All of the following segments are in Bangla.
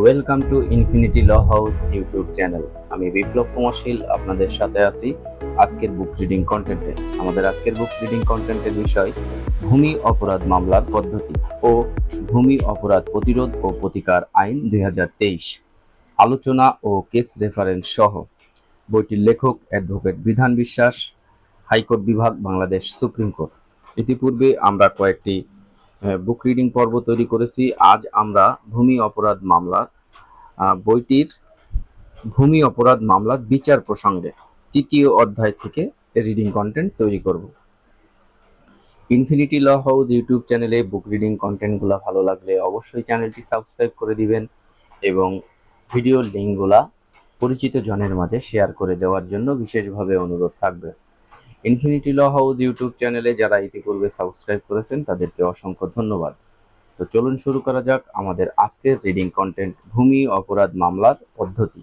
Welcome to infinity law house YouTube channel আমি বিপ্লব কুমারশীল আপনাদের সাথে আছি আজকের বুক রিডিং কন্টেন্টে আমাদের আজকের বুক রিডিং কন্টেন্টের বিষয়, ভূমি অপরাধ মামলার পদ্ধতি ও ভূমি অপরাধ প্রতিরোধ ও প্রতিকার আইন দুই হাজার তেইশ। আলোচনা ও কেস রেফারেন্স সহ বইটির লেখক অ্যাডভোকেট বিধান বিশ্বাস, হাইকোর্ট বিভাগ, বাংলাদেশ সুপ্রিম কোর্ট। ইতিপূর্বে আমরা কয়েকটি বুক রিডিং পর্ব তৈরি করেছি। আজ আমরা ভূমি অপরাধ মামলার বইটির ভূমি অপরাধ মামলার বিচার প্রসঙ্গে তৃতীয় অধ্যায় থেকে রিডিং কন্টেন্ট তৈরি করব। ইনফিনিটি ল হাউস ইউটিউব চ্যানেলে বুক রিডিং কন্টেন্টগুলো ভালো লাগলে অবশ্যই চ্যানেলটি সাবস্ক্রাইব করে দিবেন এবং ভিডিওর লিঙ্কগুলা পরিচিত জনের মাঝে শেয়ার করে দেওয়ার জন্য বিশেষভাবে অনুরোধ থাকবে। ইনফিনিটি ল হাউস ইউটিউব চ্যানেলে যারা ইতিপূর্বে সাবস্ক্রাইব করেছেন, তাদেরকে অসংখ্য ধন্যবাদ। তো চলুন শুরু করা যাক আমাদের আজকের রিডিং কন্টেন্ট ভূমি, অপরাধ মামলার পদ্ধতি।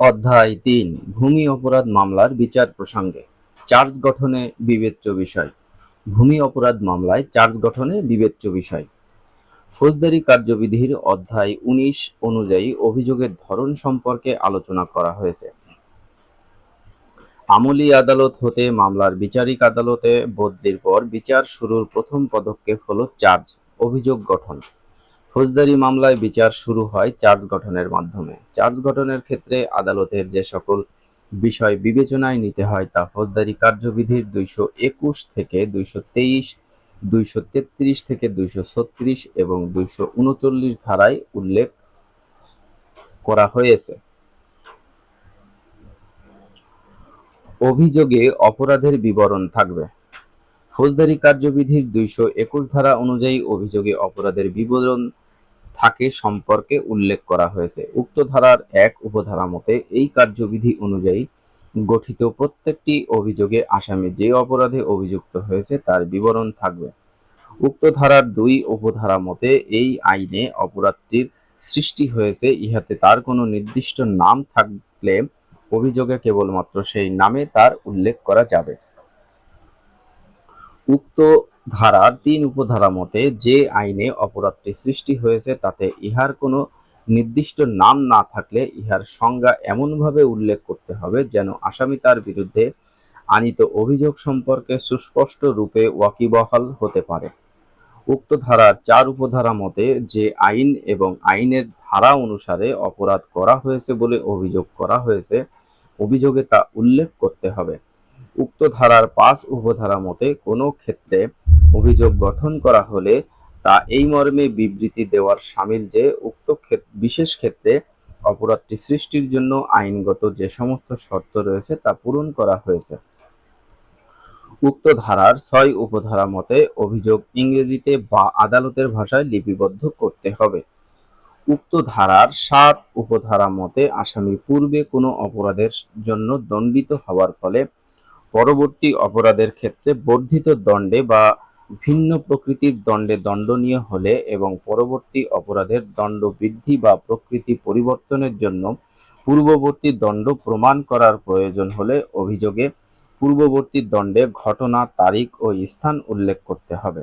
অধ্যায় তিন, ভূমি, অপরাধ মামলার বিচার প্রসঙ্গে। চার্জ গঠনে বিবেচ্য বিষয়। ভূমি, অপরাধ মামলায় চার্জ গঠনে বিবেচ্য বিষয়। ফৌজদারি কার্যবিধির অধ্যায় উনিশ অনুযায়ী অভিযোগের ধরন সম্পর্কে আলোচনা করা হয়েছে। আমলি আদালত হতে মামলার বিচারিক আদালতে বদলির পর বিচার শুরুর প্রথম পদক্ষেপ হল চার্জ, অভিযোগ গঠন। ফৌজদারি মামলায় বিচার শুরু হয় চার্জ গঠনের মাধ্যমে। চার্জ গঠনের ক্ষেত্রে আদালতের যে সকল বিষয় বিবেচনায় নিতে হয় তা ফৌজদারি কার্যবিধির দুইশো একুশ থেকে দুইশো তেইশ, দুইশো তেত্রিশ থেকে দুইশো ছত্রিশ এবং দুইশো উনচল্লিশ ধারায় উল্লেখ করা হয়েছে। অভিযোগে অপরাধের বিবরণ থাকবে। ফৌজদারি কার্যবিধির দুইশো একুশ ধারা অনুযায়ী অভিযোগে অপরাধের বিবরণ থাকে সম্পর্কে উল্লেখ করা হয়েছে। উক্ত ধারার এক উপধারা মতে, এই কার্যবিধি অনুযায়ী গঠিত প্রত্যেকটি অভিযোগে আসামি যে অপরাধে অভিযুক্ত হয়েছে তার বিবরণ থাকবে। উক্ত ধারার দুই উপধারা মতে, এই আইনে অপরাধটির সৃষ্টি হয়েছে, ইহাতে তার কোনো নির্দিষ্ট নাম থাকলে অভিযোগে কেবলমাত্র সেই নামে তার উল্লেখ করা যাবে। উক্ত ধারার তিন উপধারা মতে, যে আইনে অপরাধটি সৃষ্টি হয়েছে তাতে ইহার কোনো নির্দিষ্ট নাম না থাকলে ইহার সংজ্ঞা এমনভাবে উল্লেখ করতে হবে যেন আসামি তার বিরুদ্ধে আনিত অভিযোগ সম্পর্কে সুস্পষ্ট রূপে ওয়াকিবহাল হতে পারে। উক্ত ধারার চার উপধারা মতে যে আইন এবং আইনের ধারা অনুসারে অপরাধ করা হয়েছে বলে অভিযোগ করা হয়েছে, অভিযোগে তা উল্লেখ করতে হবে। উক্ত ধারার পাঁচ উপধারা মতে কোনো ক্ষেত্রে অভিযোগ গঠন করা হলে তা এই মর্মে বিবৃতি দেওয়ার সামিল যে উক্ত বিশেষ ক্ষেত্রে অপরাধটি সৃষ্টির জন্য আইনগত যে সমস্ত শর্ত রয়েছে তা পূরণ করা হয়েছে। উক্ত ধারার ছয় উপধারা মতে অভিযোগ ইংরেজিতে বা আদালতের ভাষায় লিপিবদ্ধ করতে হবে। উক্ত ধারার সাত উপধারা মতে আসামি পূর্বে কোনো অপরাধের জন্য দণ্ডিত হওয়ার ফলে পরবর্তী অপরাধের ক্ষেত্রে বর্ধিত দণ্ডে বা ভিন্ন প্রকৃতির দণ্ডে দণ্ডনীয় হলে এবং পরবর্তী অপরাধের দণ্ড বৃদ্ধি বা প্রকৃতি পরিবর্তনের জন্য পূর্ববর্তী দণ্ড প্রমাণ করার প্রয়োজন হলে অভিযোগে পূর্ববর্তী দণ্ডে ঘটনা, তারিখ ও স্থান উল্লেখ করতে হবে।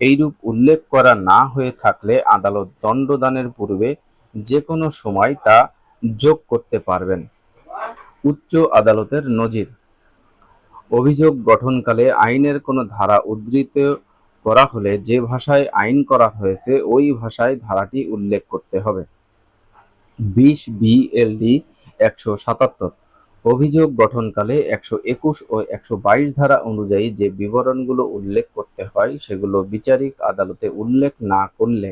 এইরূপ উল্লেখ করা না হয়ে থাকলে আদালত দণ্ডদানের পূর্বে যে কোনো সময় তা যোগ করতে পারবেন। উচ্চ আদালতের নজির। অভিযোগ গঠনকালে আইনের কোনো ধারা উদ্ধৃত করা হলে যে ভাষায় আইন করা হয়েছে, ওই ভাষায় ধারাটি উল্লেখ করতে হবে। বিশ বিএলডি একশো সাতাত্তর। অভিযোগ গঠনকালে একশো একুশ ও একশো বাইশ ধারা অনুযায়ী যে বিবরণগুলো উল্লেখ করতে হয়, সেগুলো বিচারিক আদালতে উল্লেখ না করলে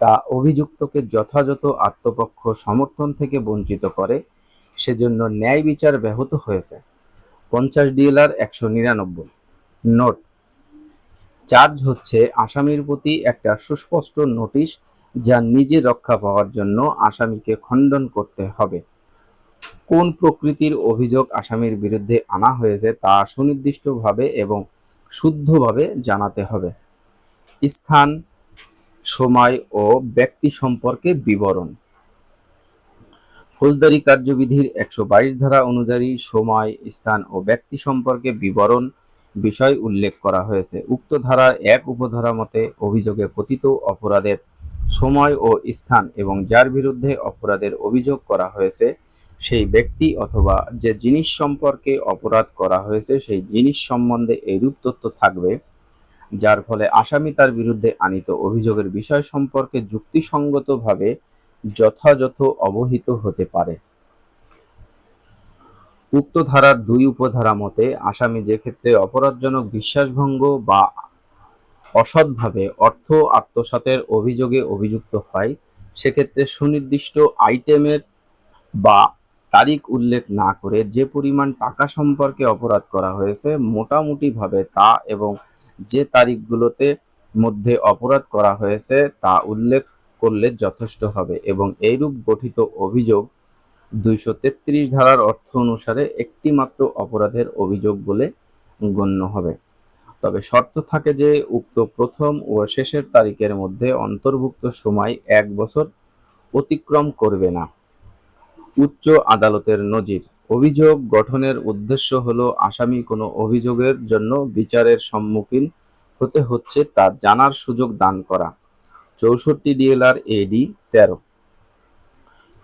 তা অভিযুক্তকে যথাযথ আত্মপক্ষ সমর্থন থেকে বঞ্চিত করে, সেজন্য ন্যায় বিচার ব্যাহত হয়েছে। পঞ্চাশ ডিএলআর একশো নিরানব্বই। নোট, চার্জ হচ্ছে আসামির প্রতি একটা সুস্পষ্ট নোটিশ যা নিজে রক্ষা পাওয়ার জন্য আসামিকে খণ্ডন করতে হবে। কোন প্রকৃতির অভিযোগ আসামির বিরুদ্ধে আনা হয়েছে তা সুনির্দিষ্টভাবে এবং শুদ্ধভাবে জানাতে হবে। স্থান, সময় ও ব্যক্তি সম্পর্কে বিবরণ। ফৌজদারি কার্যবিধির একশো বাইশ ধারা অনুযায়ী সময়, স্থান ও ব্যক্তি সম্পর্কে বিবরণ বিষয় উল্লেখ করা হয়েছে। উক্ত ধারার এক উপধারা মতে, অভিযোগে পতিত অপরাধের সময় ও স্থান এবং যার বিরুদ্ধে অপরাধের অভিযোগ করা হয়েছে সেই ব্যক্তি অথবা যে জিনিস সম্পর্কে অপরাধ করা হয়েছে, সেই জিনিস সম্বন্ধে এইরূপ তথ্য থাকবে, যার ফলে আসামি তার বিরুদ্ধে আনিত অভিযোগের বিষয় সম্পর্কে যুক্তিসঙ্গতভাবে যথাযথ অবহিত হতে পারে। উক্ত ধারার দুই উপধারা মতে, আসামি যে ক্ষেত্রে অপরাধজনক বিশ্বাসভঙ্গ বা অসৎভাবে অর্থ আত্মসাতের অভিযোগে অভিযুক্ত হয়, সেক্ষেত্রে সুনির্দিষ্ট আইটেমের বা তারিখ উল্লেখ না করে যে পরিমাণ টাকা সম্পর্কে অপরাধ করা হয়েছে, মোটামুটিভাবে তা এবং যে তারিখগুলোতে মধ্যে অপরাধ করা হয়েছে তা উল্লেখ করলে যথেষ্ট হবে এবং এইরূপ গঠিত অভিযোগ দুইশো তেত্রিশ ধারার অর্থ অনুসারে একটি মাত্র অপরাধের অভিযোগ বলে গণ্য হবে। তবে শর্ত থাকে যে উক্ত প্রথম ও শেষের তারিখের মধ্যে অন্তর্ভুক্ত সময় এক বছর অতিক্রম করবে না। উচ্চ আদালতের নজির। অভিযোগ গঠনের উদ্দেশ্য হলো আসামি কোনো অভিযোগের জন্য বিচারের সম্মুখীন হতে হচ্ছে তা জানার সুযোগ দান করা। চৌষট্টি ডিএলআর এডি তেরো।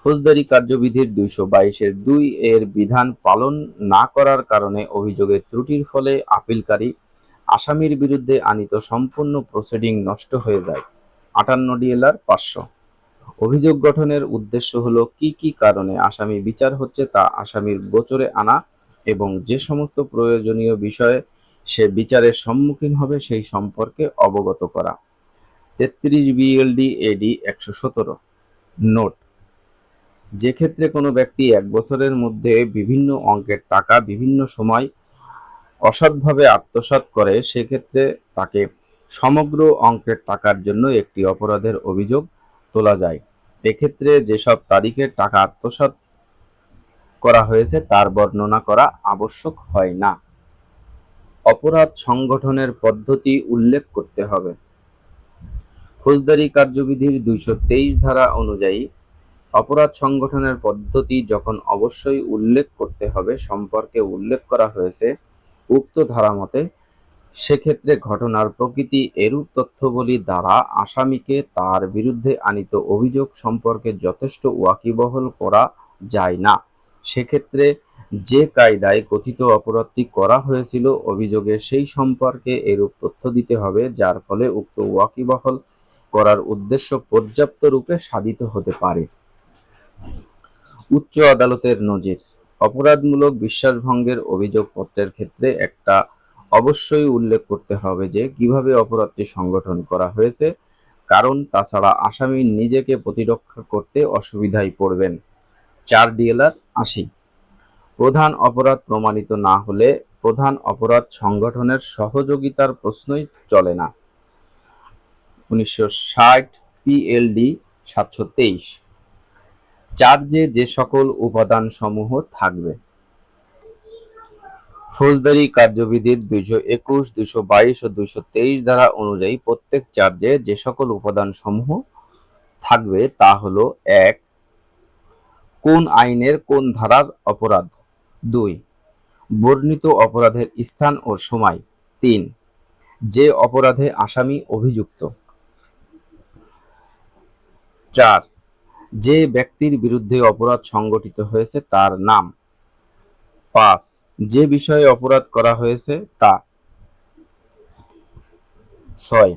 ফৌজদারি কার্যবিধির দুইশো বাইশের দুই এর বিধান পালন না করার কারণে অভিযোগের ত্রুটির ফলে আপিলকারী আসামির বিরুদ্ধে আনিত সম্পূর্ণ প্রসিডিং নষ্ট হয়ে যায়। আটান্ন ডিএলআর পাঁচশো। অভিযোগ গঠনের উদ্দেশ্য হলো কি কি কারণে আসামি বিচার হচ্ছে তা আসামির গোচরে আনা এবং যে সমস্ত প্রয়োজনীয় বিষয়ে সে বিচারের সম্মুখীন হবে সেই সম্পর্কে অবগত করা। তেত্রিশ বিএলডি এডি একশো সতেরো। নোট। যে ক্ষেত্রে কোনো ব্যক্তি এক বছরের মধ্যে বিভিন্ন অঙ্কের টাকা বিভিন্ন সময় অসৎভাবে আত্মসাৎ করে, সেক্ষেত্রে তাকে সমগ্র অঙ্কের টাকার জন্য একটি অপরাধের অভিযোগ তোলা যায়। এক্ষেত্রে যেসব তারিখে টাকা আত্মসাৎ করা হয়েছে, তার বর্ণনা করা আবশ্যক হয় না। অপরাধ সংগঠনের পদ্ধতি উল্লেখ করতে হবে। ফৌজদারি কার্যবিধির দুইশো তেইশ ধারা অনুযায়ী অপরাধ সংগঠনের পদ্ধতি যখন অবশ্যই উল্লেখ করতে হবে, সম্পর্কে উল্লেখ করা হয়েছে, উক্ত ধারা মতে সেক্ষেত্রে ঘটনার প্রকৃতি এরূপ তথ্যবলী দ্বারা আসামিকে তার বিরুদ্ধে আনিত অভিযোগ সম্পর্কে যথেষ্ট ওয়াকিবহল করা যায় না। সেক্ষেত্রে যে কায়দায় কথিত অপরাধটি করা হয়েছিল, অভিযোগে সেই সম্পর্কে এরূপ তথ্য দিতে হবে, যার ফলে উক্ত ওয়াকিবহল করার উদ্দেশ্য পর্যাপ্ত রূপে সাধিত হতে পারে। উচ্চ আদালতের নজির। অপরাধমূলক বিশ্বাসভঙ্গের অভিযোগপত্রের ক্ষেত্রে একটা অবশ্যই উল্লেখ করতে হবে যে কীভাবে অপরাধটি সংগঠন করা হয়েছে, কারণ তাছাড়া আসামি নিজেকে প্রতিরক্ষা করতে অসুবিধায় পড়বেন। চার ডিএলআর আশি। প্রধান অপরাধ প্রমাণিত না হলে প্রধান অপরাধ সংগঠনের সহযোগিতার প্রশ্নই চলে না। উনিশশো ষাট পিএলডি সাতশো তেইশ। চার্জে যে সকল উপাদান সমূহ থাকবে ফৌজদারি কার্যবিধির দুইশো একুশ, দুইশো বাইশ ও দুইশো তেইশ ধারা অনুযায়ী প্রত্যেক চার্জে যে সকল উপাদান সমূহ থাকবে তা হলো এক, কোন আইনের কোন ধারার অপরাধ? দুই, বর্ণিত অপরাধের স্থান ও সময়। তিন, যে অপরাধে আসামি অভিযুক্ত। চার, যে ব্যক্তির বিরুদ্ধে অপরাধ সংগঠিত হয়েছে তার নাম। পাঁচ যে বিষয়ে অপরাধ করা হয়েছে তা। ছয়,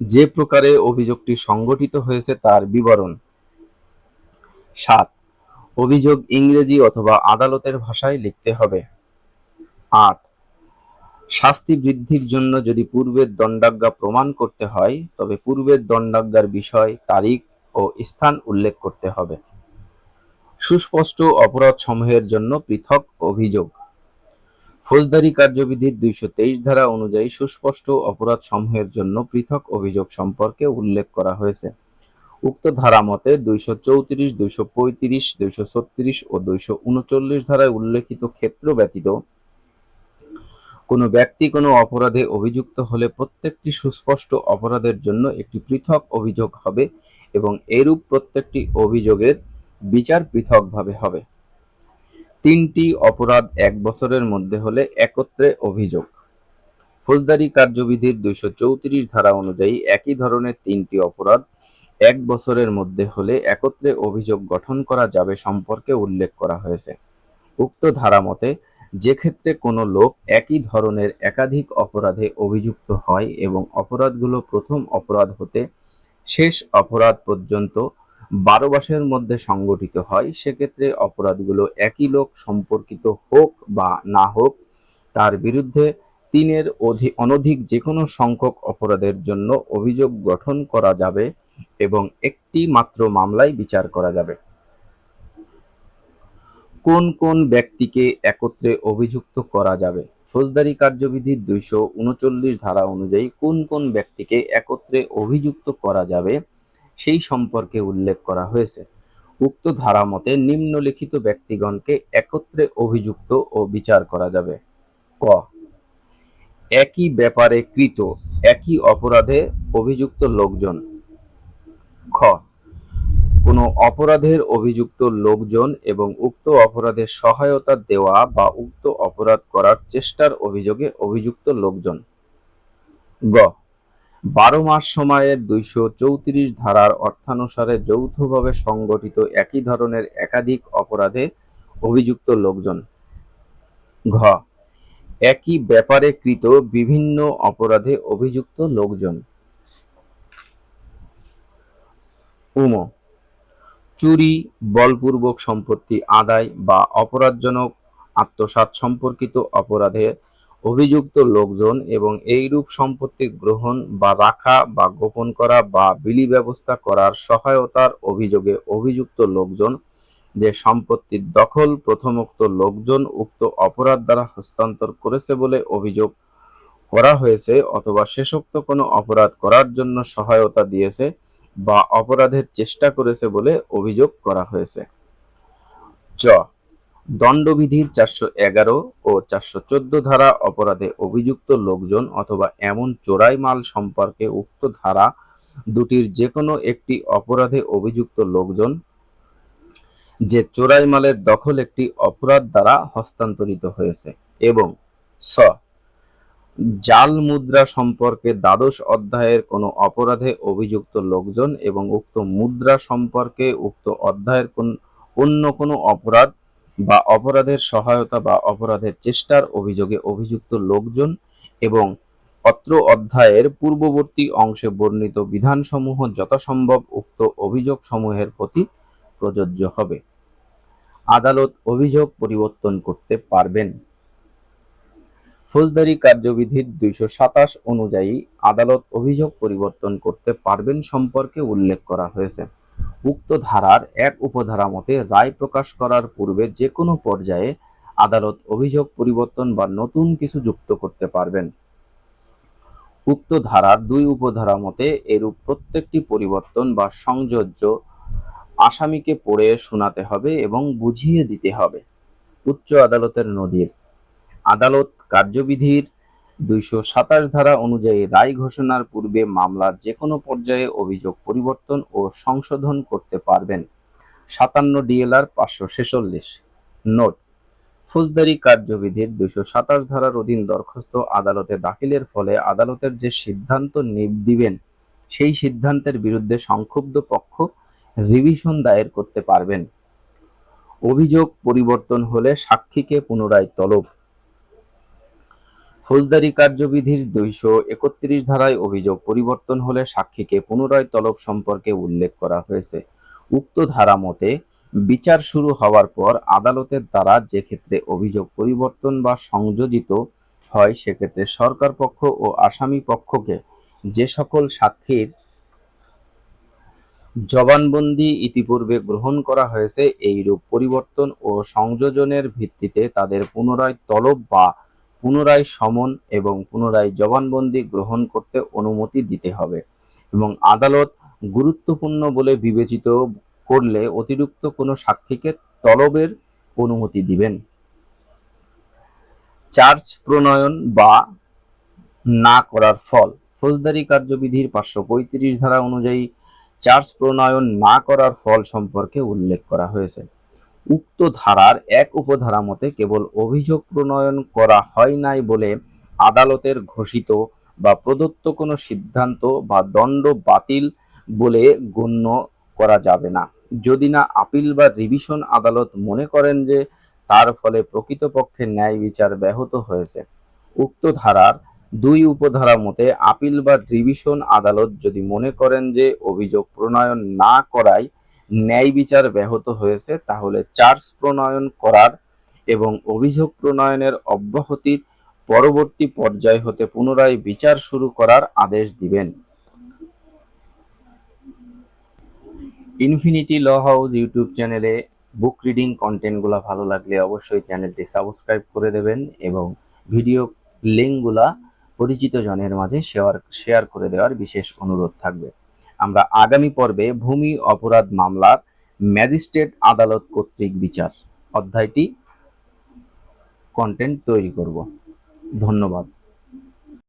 যে প্রকারে অভিযোগটি সংগঠিত হয়েছে তার বিবরণ। সাত, অভিযোগ ইংরেজি অথবা আদালতের ভাষায় লিখতে হবে। আট, শাস্তি বৃদ্ধির জন্য যদি পূর্বের দণ্ডাজ্ঞা প্রমাণ করতে হয়, তবে পূর্বের দণ্ডাজ্ঞার বিষয়, তারিখ ও স্থান উল্লেখ করতে হবে। সুস্পষ্ট অপরাধ সমূহের জন্য পৃথক অভিযোগ। ফৌজদারি কার্যবিধির দুইশো তেইশ ধারা অনুযায়ী সুস্পষ্ট অপরাধ সমূহের জন্য পৃথক অভিযোগ সম্পর্কে উল্লেখ করা হয়েছে। উক্ত ধারা মতে দুইশো চৌত্রিশ, দুইশো পঁয়ত্রিশ, দুইশো ছত্রিশ ও দুইশো উনচল্লিশ ধারায় উল্লেখিত ক্ষেত্র ব্যতীত কোনো ব্যক্তি কোনো অপরাধে অভিযুক্ত হলে প্রত্যেকটি সুস্পষ্ট অপরাধের জন্য একটি পৃথক অভিযোগ হবে এবং এরূপ প্রত্যেকটি অভিযোগের বিচার পৃথকভাবে হবে। তিনটি অপরাধ এক বছরের মধ্যে হলে একত্রে অভিযোগ। ফৌজদারি কার্যবিধির দুইশো চৌত্রিশ ধারা অনুযায়ী একই ধরনের তিনটি অপরাধ এক বছরের মধ্যে হলে একত্রে অভিযোগ গঠন করা যাবে সম্পর্কে উল্লেখ করা হয়েছে। উক্ত ধারা মতে, যে ক্ষেত্রে কোনো লোক একই ধরনের একাধিক অপরাধে অভিযুক্ত হয় এবং অপরাধগুলো প্রথম অপরাধ হতে শেষ অপরাধ পর্যন্ত বারো মাসের মধ্যে সংগঠিত হয়, সেক্ষেত্রে অপরাধগুলো একই লোক সম্পর্কিত হোক বা না হোক, তার বিরুদ্ধে তিনের অধি, অনধিক যে কোনো সংখ্যক অপরাধের জন্য অভিযোগ গঠন করা যাবে এবং একটি মাত্র মামলায় বিচার করা যাবে। কোন কোন ব্যক্তিকে একত্রে অভিযুক্ত করা যাবে? ফৌজদারি কার্যবিধির দুইশো উনচল্লিশ ধারা অনুযায়ী কোন কোন ব্যক্তিকে একত্রে অভিযুক্ত করা যাবে? সেই সম্পর্কে উল্লেখ করা হয়েছে। উক্ত ধারা মতে নিম্নলিখিত ব্যক্তিগণকে একত্রে অভিযুক্ত ও বিচার করা যাবে। ক। একই ব্যাপারে কৃত, একই অপরাধে অভিযুক্ত লোকজন। খ। কোনো অপরাধের অভিযুক্ত লোকজন এবং উক্ত অপরাধের সহায়তা দেওয়া বা উক্ত অপরাধ করার চেষ্টার অভিযোগে অভিযুক্ত লোকজন। গ। বারো মাস সময়ের দুইশো চৌত্রিশ ধারার অর্থানুসারে যৌথভাবে সংগঠিত একই ধরনের একাধিক অপরাধে অভিযুক্ত লোকজন। ঘ, একই ব্যাপারে কৃত বিভিন্ন অপরাধে অভিযুক্ত লোকজন। উম, চুরি, বলপূর্বক সম্পত্তি আদায় বা অপরাধজনক আত্মসাৎ সম্পর্কিত অপরাধে অভিযুক্ত লোকজন এবং এইরূপ সম্পত্তি গ্রহণ বা রাখা বা গোপন করা বা বিলি ব্যবস্থা করার সহায়তার অভিযোগে অভিযুক্ত লোকজন, যে সম্পত্তির দখল প্রথমোক্ত লোকজন উক্ত অপরাধ দ্বারা হস্তান্তর করেছে বলে অভিযোগ করা হয়েছে অথবা শেষোক্ত কোনো অপরাধ করার জন্য সহায়তা দিয়েছে বা অপরাধের চেষ্টা করেছে বলে অভিযোগ করা হয়েছে। চ দণ্ডবিধির চারশো এগারো ও চারশো চোদ্দ ধারা অপরাধে অভিযুক্ত লোকজন অথবা এমন চোরাই মাল সম্পর্কে উক্ত ধারা দুটির যে কোনো একটি অপরাধে অভিযুক্ত লোকজন, যে চোরাই মালের দখল একটি অপরাধ দ্বারা হস্তান্তরিত হয়েছে এবং স, জাল মুদ্রা সম্পর্কে দ্বাদশ অধ্যায়ের কোনো অপরাধে অভিযুক্ত লোকজন এবং উক্ত মুদ্রা সম্পর্কে উক্ত অধ্যায়ের কোন অন্য কোনো অপরাধ বা অপরাধের সহায়তা বা অপরাধের চেষ্টার অভিযোগে অভিযুক্ত লোকজন এবং অত্র অধ্যায়ের পূর্ববর্তী অংশে বর্ণিত বিধানসমূহ যথাসম্ভব উক্ত অভিযোগ সমূহের প্রতি প্রযোজ্য হবে। আদালত অভিযোগ পরিবর্তন করতে পারবেন। ফৌজদারি কার্যবিধির দুইশো সাতাশ অনুযায়ী আদালত অভিযোগ পরিবর্তন করতে পারবেন সম্পর্কে উল্লেখ করা হয়েছে। উক্ত ধারার এক উপধারা মতে রায় প্রকাশ করার পূর্বে যে কোনো পর্যায়ে আদালত অভিযোগ পরিবর্তন বা নতুন কিছু যুক্ত করতে পারবেন। উক্ত ধারার দুই উপধারা মতে এরূপ প্রত্যেকটি পরিবর্তন বা সংযোজ্য আসামিকে পড়ে শোনাতে হবে এবং বুঝিয়ে দিতে হবে। উচ্চ আদালতের নদীর আদালত কার্যবিধির দুইশো সাতাশ ধারা অনুযায়ী রায় ঘোষণার পূর্বে মামলার যে কোনো পর্যায়ে অভিযোগ পরিবর্তন ও সংশোধন করতে পারবেন। সাতান্ন ডিএলআর পাঁচশো ছেচল্লিশ। নোট, ফৌজদারি কার্যবিধির দুইশো সাতাশ ধারার অধীন দরখাস্ত আদালতে দাখিলের ফলে আদালতের যে সিদ্ধান্ত দিবেন, সেই সিদ্ধান্তের বিরুদ্ধে সংক্ষুব্ধ পক্ষ রিভিশন দায়ের করতে পারবেন। অভিযোগ পরিবর্তন হলে সাক্ষীকে পুনরায় তলব। ফৌজদারি কার্যবিধির দুইশো একত্রিশ ধারায় অভিযোগ পরিবর্তন হলে সাক্ষীকে পুনরায় তলব সম্পর্কে উল্লেখ করা হয়েছে। উক্ত ধারা মতে, বিচার শুরু হওয়ার পর আদালতের দ্বারা যে ক্ষেত্রে অভিযোগ পরিবর্তন বা সংযোজিত হয়, সেক্ষেত্রে সরকার পক্ষ ও আসামি পক্ষকে যে সকল সাক্ষীর জবানবন্দি ইতিপূর্বে গ্রহণ করা হয়েছে, এইরূপ পরিবর্তন ও সংযোজনের ভিত্তিতে তাদের পুনরায় তলব বা পুনরায় সমন এবং পুনরায় জবানবন্দি গ্রহণ করতে অনুমতি দিতে হবে এবং আদালত গুরুত্বপূর্ণ বলে বিবেচিত করলে অতিরিক্ত কোনো সাক্ষীকে তলবের অনুমতি দিবেন। চার্জ প্রণয়ন বা না করার ফল। ফৌজদারি কার্যবিধির পাঁচশো পঁয়ত্রিশ ধারা অনুযায়ী চার্জ প্রণয়ন না করার ফল সম্পর্কে উল্লেখ করা হয়েছে। উক্ত ধারার এক উপধারা মতে কেবল অভিযোগ প্রণয়ন করা হয় নাই বলে আদালতের ঘোষিত বা প্রদত্ত কোনো সিদ্ধান্ত বা দণ্ড বাতিল বলে গণ্য করা যাবে না। যদি না আপিল বা রিভিশন আদালত মনে করেন যে তার ফলে প্রকৃতপক্ষে ন্যায় বিচার ব্যাহত হয়েছে। উক্ত ধারার দুই উপধারা মতে আপিল বা রিভিশন আদালত যদি মনে করেন যে অভিযোগ প্রণয়ন না করায় ন্যায় বিচার ব্যাহত হয়েছে, তাহলে চার্জ প্রণয়ন করার এবং অভিযোগ প্রণয়নের অব্যাহতির পরবর্তী পর্যায় হতে পুনরায় বিচার শুরু করার আদেশ দিবেন। ইনফিনিটি ল হাউস ইউটিউব চ্যানেলে বুক রিডিং কন্টেন্টগুলো ভালো লাগলে অবশ্যই চ্যানেলটি সাবস্ক্রাইব করে দেবেন এবং ভিডিও লিঙ্কগুলা পরিচিত জনের মাঝে শেয়ার শেয়ার করে দেওয়ার বিশেষ অনুরোধ থাকবে। আমরা আগামী পর্বে ভূমি অপরাধ মামলার ম্যাজিস্ট্রেট আদালত কর্তৃক বিচার অধ্যায়টি কন্টেন্ট তৈরি করব। ধন্যবাদ।